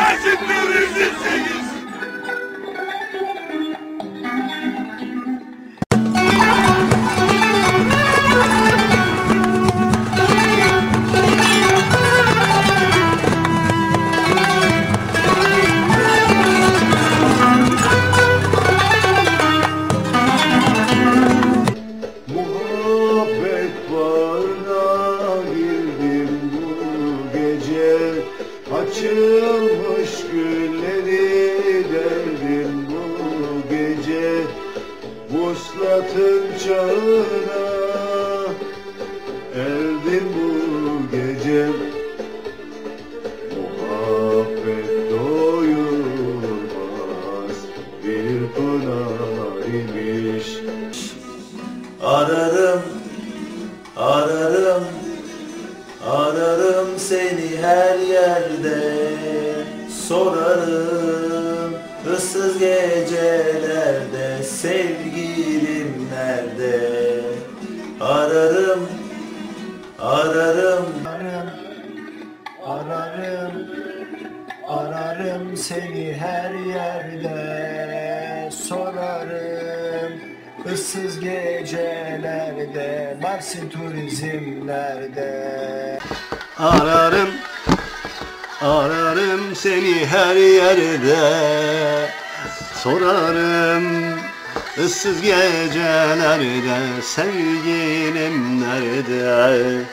Mersin Turizm sevgilisi. Muhabbet Vuslatın çağına erdim bu gece. Muhabbet doyulmaz bir pınar imiş. Ararım, ararım, ararım, ararım, ararım seni her yerde. Sorarım ıssız gecelerde Mersin turizmlerde. Ararım, ararım seni her yerde. Sorarım ıssız gecelerde Sevgilim nerede?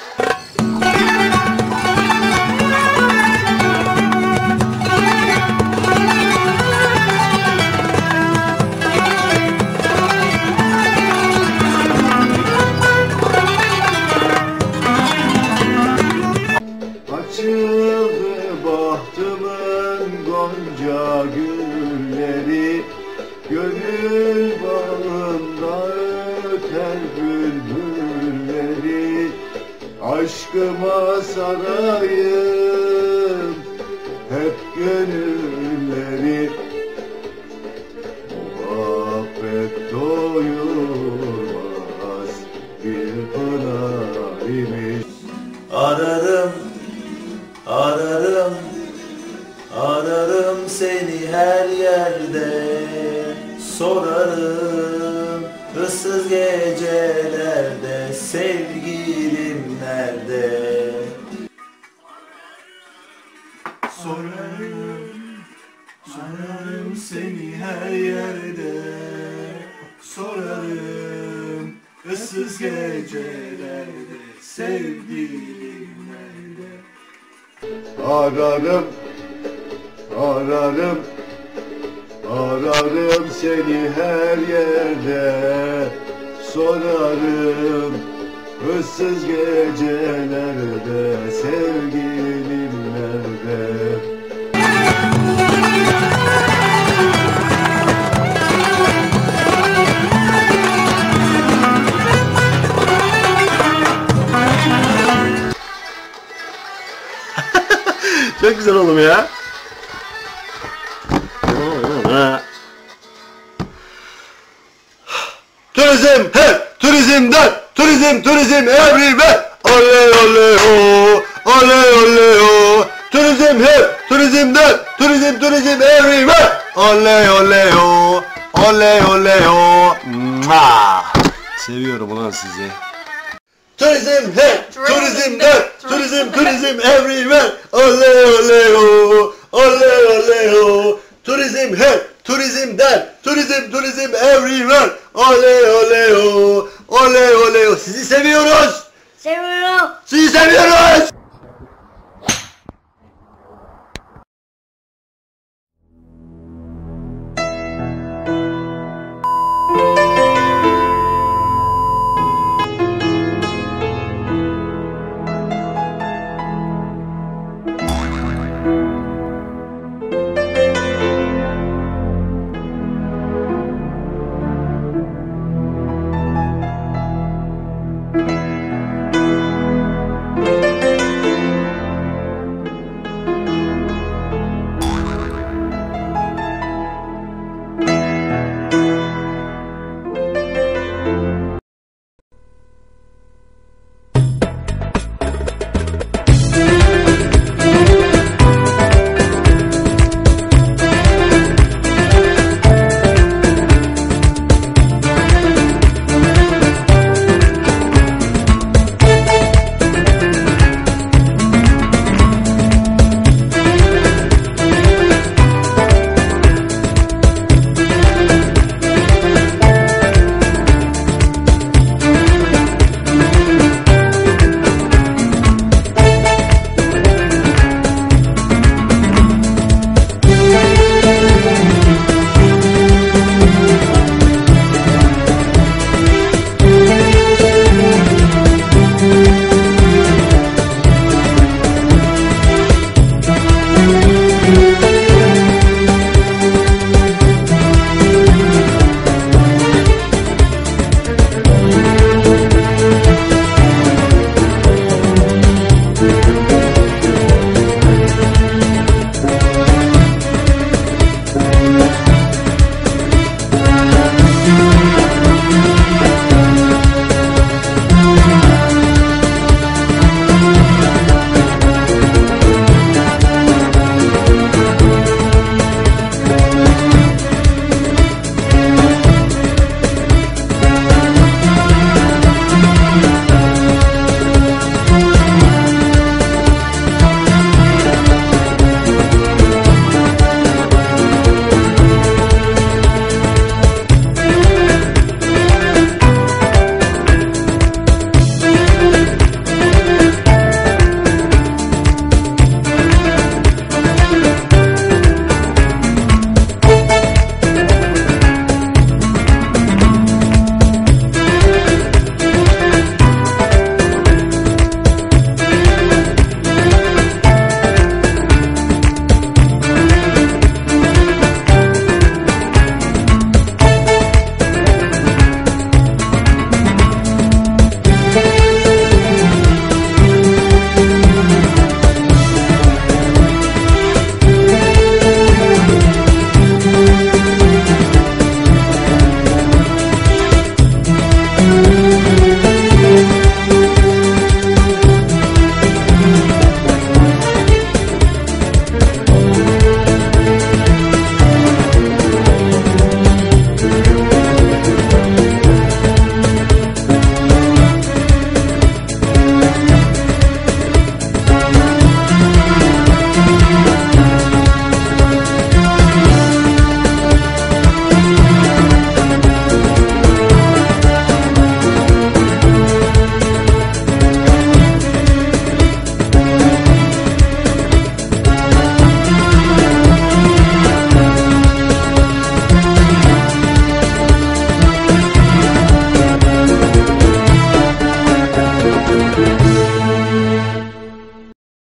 Aşkıma sarayım hep gönülleri Muhabbet doyulmaz bir pınar imiş ararım, Sorarım, sorarım seni her yerde. Sorarım ıssız gecelerde sevgilim nerede? Ararım, ararım, ararım seni her yerde. Sorarım ıssız gecelerde sevgilim Çok güzel oğlum ya. Turizm hep turizmden turizm turizm everywhere. Oley oley o oley oley o turizm hep turizmden turizm turizm everywhere. Oley oley o oley oley o Mua! seviyorum ulan sizi Turizm hep turizmden turizm turizm. everywhere. Oley oley o oley oley o turizm hep turizmden turizm turizm everywhere. Oley oley o oley oley o sizi seviyoruz. Seviyorum. sizi seviyoruz